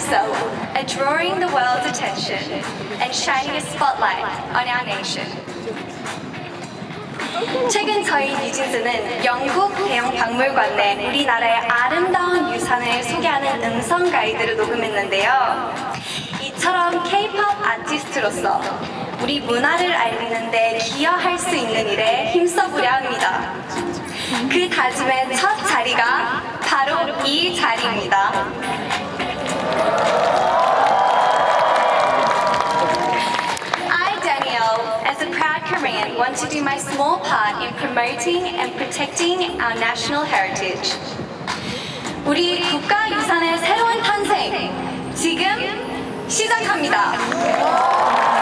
myself are drawing the world's attention and shining a spotlight on our nation. 최근 저희 뉴진스는 영국 대형 박물관 내 우리나라의 아름다운 유산을 소개하는 음성 가이드를 녹음했는데요. 이처럼 K-pop 아티스트로서 우리 문화를 알리는 데 기여할 수 있는 일에 힘써보려 합니다. 그 다짐의 첫 자리가 바로 이 자리입니다. Want to do my small part in promoting and protecting our national heritage. 우리 국가 유산의 새로운 탄생, 지금 시작합니다.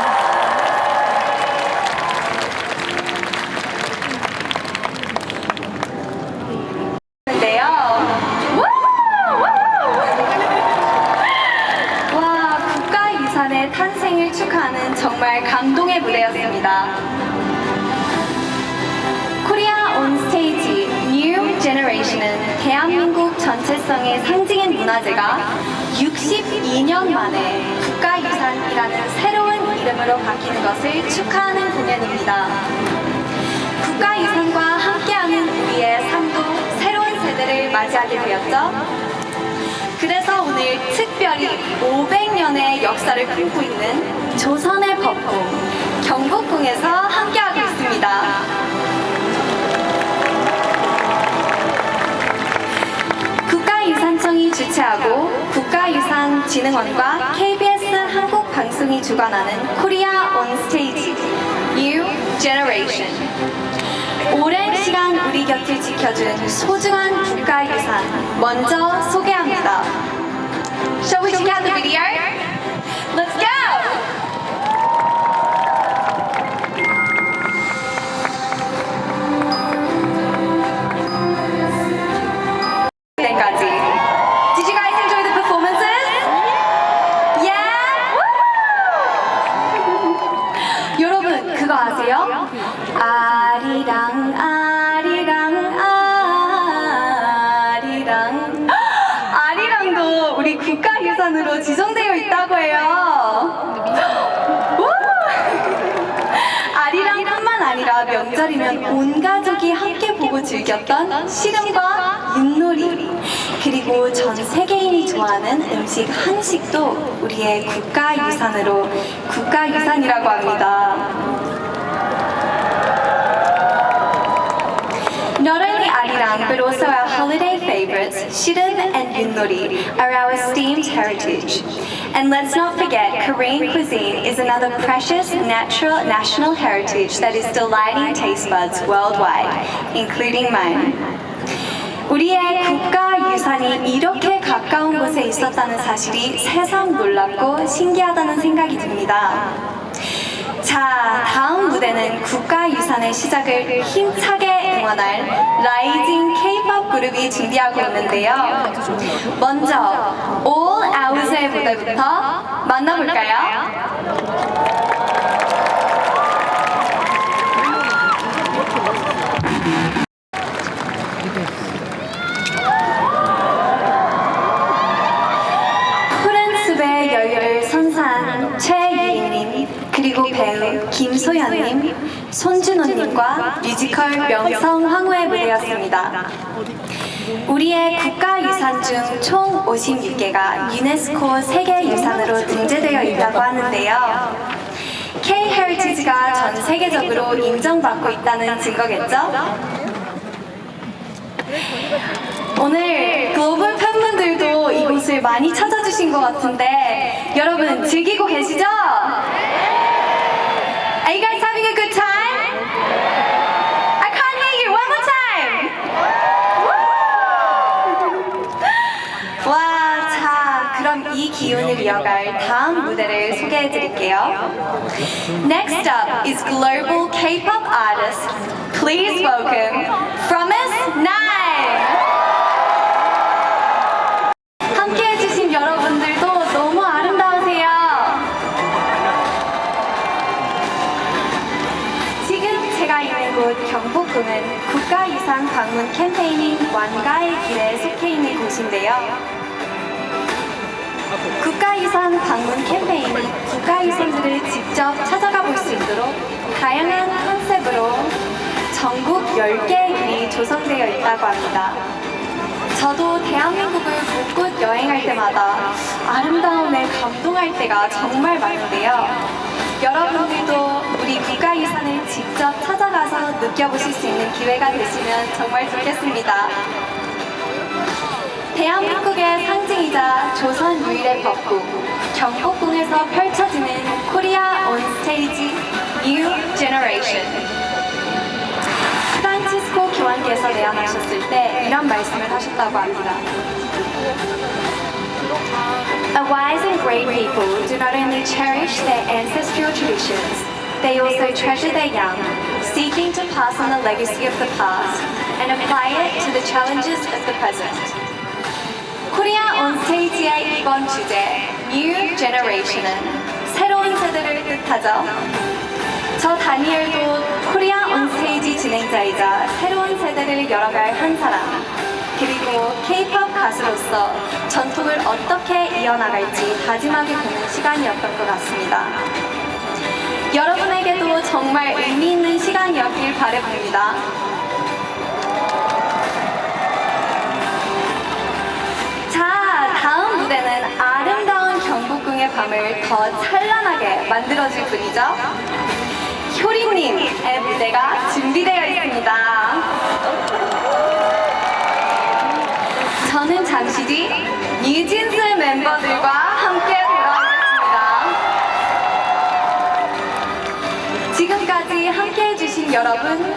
대한민국 전체성의 상징인 문화재가 62년 만에 국가유산이라는 새로운 이름으로 바뀌는 것을 축하하는 공연입니다. 국가유산과 함께하는 우리의 삶도 새로운 세대를 맞이하게 되었죠. 그래서 오늘 특별히 500년의 역사를 품고 있는 조선의 법궁 경복궁에서 주최하고 국가유산진흥원과 KBS 한국방송이 주관하는 코리아 온 스테이지 New Generation 오랜 시간 우리 곁을 지켜준 소중한 국가유산 먼저 소개합니다. 아리랑 아리랑도 우리 국가유산으로 지정되어 있다고 해요. 우! 아리랑뿐만 아니라 명절이면 온 가족이 함께 보고 즐겼던 씨름과 윷놀이 그리고 전 세계인이 좋아하는 음식 한식도 우리의 국가유산으로 국가유산이라고 합니다. only Arirang, but also our holiday favorites, Shirim and Yunori, are our esteemed heritage. And let's not forget, Korean cuisine is another precious natural national heritage that is delighting taste buds worldwide, including mine. 우리의 국가 유산이 이렇게 가까운 곳에 있었다는 사실이 새삼 놀랍고 신기하다는 생각이 듭니다. 자, 다음 무대는 국가유산의 시작을 힘차게 응원할 라이징 K-pop 그룹이 준비하고 있는데요. 먼저 All Out의 무대부터 만나볼까요? 배우 김소연님, 손준호님과 뮤지컬 명성 황후의 무대였습니다. 우리의 국가유산 중 총 56개가 유네스코 세계유산으로 등재되어 있다고 하는데요. K-헤리티지가 전 세계적으로 인정받고 있다는 증거겠죠? 오늘 글로벌 팬분들도 이곳을 많이 찾아주신 것 같은데 여러분 즐기고 계시죠? 이 기운을 이어갈 다음 무대를 소개해 드릴게요. Next up is global K-pop artist. Please welcome Promise Nine. 함께 해주신 여러분들도 너무 아름다우세요. 지금 제가 있는 곳 경복궁은 국가유산 방문 캠페인인 완가의 길에 속해 있는 곳인데요. 국가유산 방문 캠페인이 국가유산들을 직접 찾아가 볼 수 있도록 다양한 컨셉으로 전국 10개의 길이 조성되어 있다고 합니다. 저도 대한민국을 곳곳 여행할 때마다 아름다움에 감동할 때가 정말 많은데요. 여러분들도 우리 국가유산을 직접 찾아가서 느껴보실 수 있는 기회가 되시면 정말 좋겠습니다. 대한민국의 상징이자 조선 유일의 벚꽃 경복궁에서 펼쳐지는 코리아 온 스테이지 New Generation 프란치스코 교황께서 내한하셨을 때 이런 말씀을 하셨다고 합니다. A wise and great people do not only cherish their ancestral traditions, they also treasure their young, seeking to pass on the legacy of the past and apply it to the challenges of the present. 코리아 온 스테이지의 이번 주제 New Generation은 새로운 세대를 뜻하죠. 저 다니엘도 코리아 온 스테이지 진행자이자 새로운 세대를 열어갈 한 사람 그리고 K-pop 가수로서 전통을 어떻게 이어나갈지 다짐하게 되는 시간이었던 것 같습니다. 여러분에게도 정말 의미 있는 시간이었길 바라봅니다. 무대는 아름다운 경복궁의 밤을 더 찬란하게 만들어줄 분이죠. 효리님 의 무대가 준비되어 있습니다. 저는 잠시 뒤 뉴진스 멤버들과 함께 돌아오겠습니다. 지금까지 함께 해주신 여러분,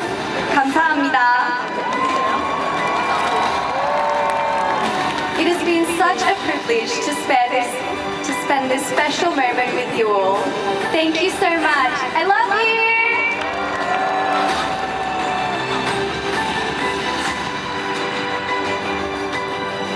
감사합니다. It has been such a privilege to spend this to spend this special moment with you all. Thank you so much. I love